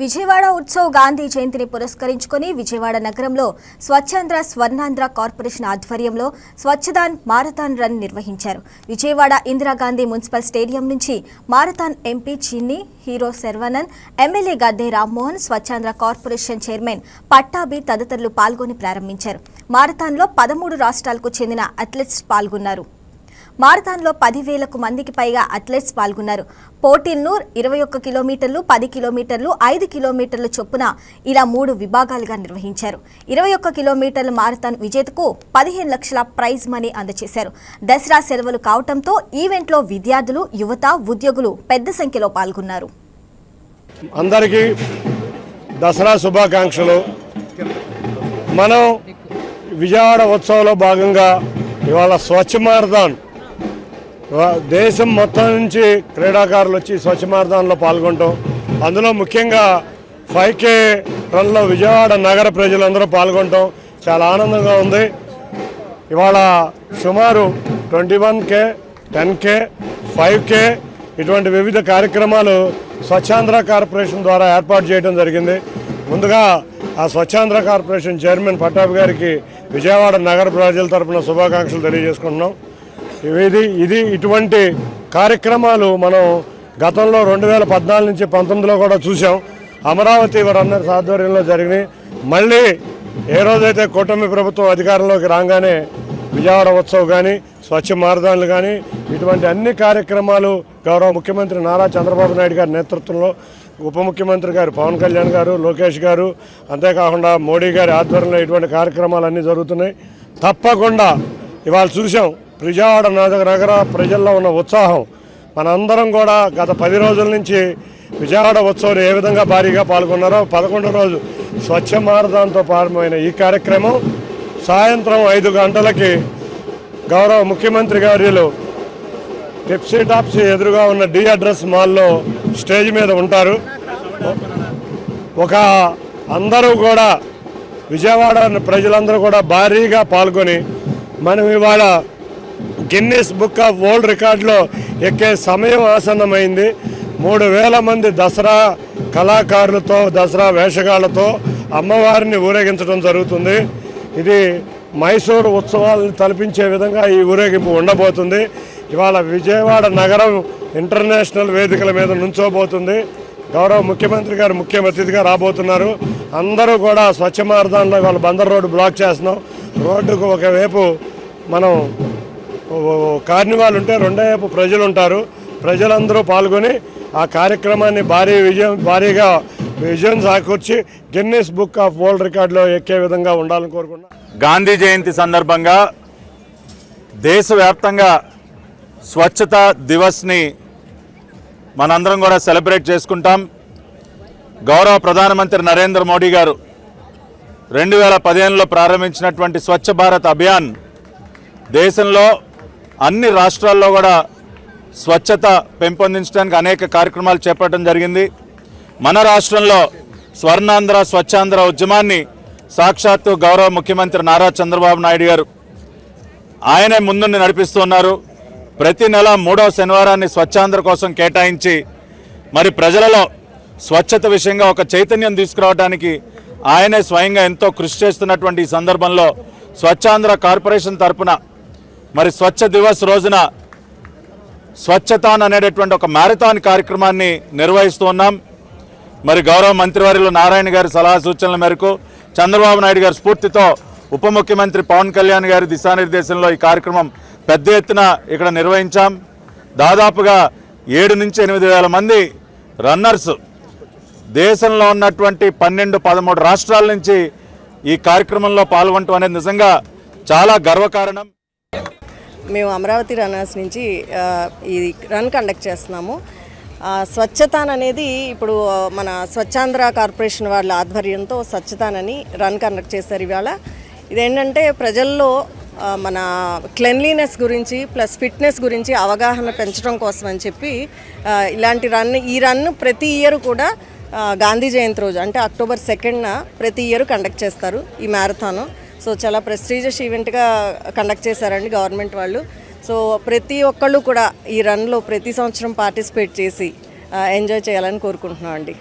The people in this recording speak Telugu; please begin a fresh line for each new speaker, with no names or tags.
విజయవాడ ఉత్సవ్ గాంధీ జయంతిని పురస్కరించుకొని విజయవాడ నగరంలో స్వచ్ఛాంధ్ర స్వర్ణాంధ్ర కార్పొరేషన్ ఆధ్వర్యంలో స్వచ్ఛదాన్ మారథాన్ రన్ నిర్వహించారు. విజయవాడ ఇందిరాగాంధీ మున్సిపల్ స్టేడియం నుంచి marathon MP Chinni hero Sharwanand MLA Gadde Rammohan Swachhandhra corporation chairman Pattabhi తదితరులు పాల్గొని ప్రారంభించారు. మారథాన్లో పదమూడు రాష్ట్రాలకు చెందిన అథ్లెట్స్ పాల్గొన్నారు. మారథాన్లో పదివేలకు మందికి పైగా అథ్లెట్స్ పాల్గొన్నారు. పోటీలను ఇరవై ఒక్క కిలోమీటర్లు పది కిలోమీటర్లు ఐదు కిలోమీటర్ల చొప్పున ఇలా మూడు విభాగాలుగా నిర్వహించారు. ఇరవై ఒక్క కిలోమీటర్ల మారథాన్ విజేతకు పదిహేను లక్షల ప్రైజ్ మనీ అందజేశారు. దసరా సెలవులు కావడంతో ఈవెంట్లో విద్యార్థులు యువత ఉద్యోగులు పెద్ద సంఖ్యలో పాల్గొన్నారు.
అందరికీ దసరా శుభాకాంక్షలు. మనం విజయవాడ ఉత్సవంలో భాగంగా ఇవాళ స్వచ్ఛ మారథాన్ దేశం మొత్తం నుంచి క్రీడాకారులు వచ్చి స్వచ్ఛ మారథాన్లో పాల్గొంటాం అందులో ముఖ్యంగా ఫైవ్ కే రన్లో విజయవాడ నగర ప్రజలందరూ పాల్గొంటాం చాలా ఆనందంగా ఉంది. ఇవాళ సుమారు twenty one K ten K five K ఇటువంటి వివిధ కార్యక్రమాలు స్వచ్ఛాంధ్ర కార్పొరేషన్ ద్వారా ఏర్పాటు చేయడం జరిగింది. ముందుగా ఆ స్వచ్ఛాంధ్ర కార్పొరేషన్ చైర్మన్ పట్టాభి గారికి విజయవాడ నగర ప్రజల తరపున శుభాకాంక్షలు తెలియజేసుకుంటున్నాం. ఇది ఇది ఇటువంటి కార్యక్రమాలు మనం గతంలో రెండు వేల పద్నాలుగు నుంచి పంతొమ్మిదిలో కూడా చూసాం అమరావతి వారందరి ఆధ్వర్యంలో జరిగినాయి. మళ్ళీ ఏ రోజైతే కూటమి ప్రభుత్వం అధికారంలోకి రాగానే విజయవాడ ఉత్సవ్ కానీ స్వచ్ఛ మారథాన్లు కానీ ఇటువంటి అన్ని కార్యక్రమాలు గౌరవ ముఖ్యమంత్రి నారా చంద్రబాబు నాయుడు గారి నేతృత్వంలో ఉప ముఖ్యమంత్రి గారు పవన్ కళ్యాణ్ గారు లోకేష్ గారు అంతేకాకుండా మోడీ గారి ఆధ్వర్యంలో ఇటువంటి కార్యక్రమాలు అన్నీ జరుగుతున్నాయి. తప్పకుండా ఇవాళ చూసాం విజయవాడ నగర నగర ప్రజల్లో ఉన్న ఉత్సాహం. మనందరం కూడా గత పది రోజుల నుంచి విజయవాడ ఉత్సవం ఏ విధంగా భారీగా పాల్గొన్నారో పదకొండో రోజు స్వచ్ఛ మారదాంతో ప్రారంభమైన ఈ కార్యక్రమం సాయంత్రం ఐదు గంటలకి గౌరవ ముఖ్యమంత్రి గారిలో పెప్సీ టాప్సీ ఎదురుగా ఉన్న డి అడ్రస్ మాల్లో స్టేజ్ మీద ఉంటారు. ఒక అందరూ కూడా విజయవాడ ప్రజలందరూ కూడా భారీగా పాల్గొని మనం ఇవాళ గిన్నెస్ బుక్ ఆఫ్ వరల్డ్ రికార్డులో ఎక్కే సమయం ఆసన్నమైంది. మూడు వేల మంది దసరా కళాకారులతో దసరా వేషగాళ్ళతో అమ్మవారిని ఊరేగించడం జరుగుతుంది. ఇది మైసూరు ఉత్సవాలను తలపించే విధంగా ఈ ఊరేగింపు ఉండబోతుంది. ఇవాళ విజయవాడ నగరం ఇంటర్నేషనల్ వేదికల మీద నుంచోబోతుంది. గౌరవ ముఖ్యమంత్రి గారు ముఖ్య అతిథిగా రాబోతున్నారు. అందరూ కూడా స్వచ్ఛ మార్గాల్లో ఇవాళ బందర్ రోడ్డు బ్లాక్ చేస్తున్నాం. రోడ్డుకు ఒకవైపు మనం కార్నివాల్ ఉంటే రెండో ప్రజలు ఉంటారు ప్రజలందరూ పాల్గొని ఆ కార్యక్రమాన్ని భారీ విజయం భారీగా విజయం సాకూర్చి గిన్నెస్ బుక్ ఆఫ్ వరల్డ్ రికార్డులో ఎక్కే విధంగా ఉండాలని కోరుకున్నా
గాంధీ జయంతి సందర్భంగా దేశవ్యాప్తంగా స్వచ్ఛత దివస్ని మనందరం కూడా సెలబ్రేట్ చేసుకుంటాం. గౌరవ ప్రధానమంత్రి నరేంద్ర మోడీ గారు రెండు వేల పదిహేనులో ప్రారంభించినటువంటి స్వచ్ఛ భారత్ అభియాన్ దేశంలో అన్ని రాష్ట్రాల్లో కూడా స్వచ్ఛత పెంపొందించడానికి అనేక కార్యక్రమాలు చేపట్టడం జరిగింది. మన రాష్ట్రంలో స్వర్ణాంధ్ర స్వచ్ఛాంధ్ర ఉద్యమాన్ని సాక్షాత్తు గౌరవ ముఖ్యమంత్రి నారా చంద్రబాబు నాయుడు గారు ఆయనే ముందుండి నడిపిస్తున్నారు ప్రతి నెల మూడవ శనివారాన్ని స్వచ్ఛాంధ్ర కోసం కేటాయించి మరి ప్రజలలో స్వచ్ఛత విషయంగా ఒక చైతన్యం తీసుకురావడానికి ఆయనే స్వయంగా ఎంతో కృషి చేస్తున్నటువంటి ఈ సందర్భంలో స్వచ్ఛాంధ్ర కార్పొరేషన్ తరపున మరి స్వచ్ఛ దివస్ రోజున స్వచ్ఛతాన్ అనేటటువంటి ఒక మ్యారథాన్ కార్యక్రమాన్ని నిర్వహిస్తూ ఉన్నాం. మరి గౌరవ మంత్రివర్యులు నారాయణ గారి సలహా సూచనల మేరకు చంద్రబాబు నాయుడు గారి స్ఫూర్తితో ఉప ముఖ్యమంత్రి పవన్ కళ్యాణ్ గారి దిశానిర్దేశంలో ఈ కార్యక్రమం పెద్ద ఎత్తున ఇక్కడ నిర్వహించాం. దాదాపుగా ఏడు నుంచి ఎనిమిది వేల మంది రన్నర్స్ దేశంలో ఉన్నటువంటి పన్నెండు పదమూడు రాష్ట్రాల నుంచి ఈ కార్యక్రమంలో పాల్గొనటం అనేది నిజంగా చాలా గర్వకారణం.
మేము అమరావతి రన్నర్స్ నుంచి ఈ రన్ కండక్ట్ చేస్తున్నాము. స్వచ్ఛతాన్ అనేది ఇప్పుడు మన స్వచ్ఛాంధ్ర కార్పొరేషన్ వాళ్ళ ఆధ్వర్యంతో స్వచ్ఛతాన్ అని రన్ కండక్ట్ చేశారు ఇవాళ. ఇదేంటంటే ప్రజల్లో మన క్లెన్లీనెస్ గురించి ప్లస్ ఫిట్నెస్ గురించి అవగాహన పెంచడం కోసం అని చెప్పి ఇలాంటి రన్ ఈ రన్ ప్రతి ఇయర్ కూడా గాంధీ జయంతి రోజు అంటే అక్టోబర్ సెకండ్న ప్రతి ఇయర్ కండక్ట్ చేస్తారు ఈ మ్యారథాన్. సో చాలా ప్రెస్టీజియస్ ఈవెంట్గా కండక్ట్ చేశారండి గవర్నమెంట్ వాళ్ళు. సో ప్రతి ఒక్కళ్ళు కూడా ఈ రన్లో ప్రతి సంవత్సరం పార్టిసిపేట్ చేసి ఎంజాయ్ చేయాలని కోరుకుంటున్నాం అండి.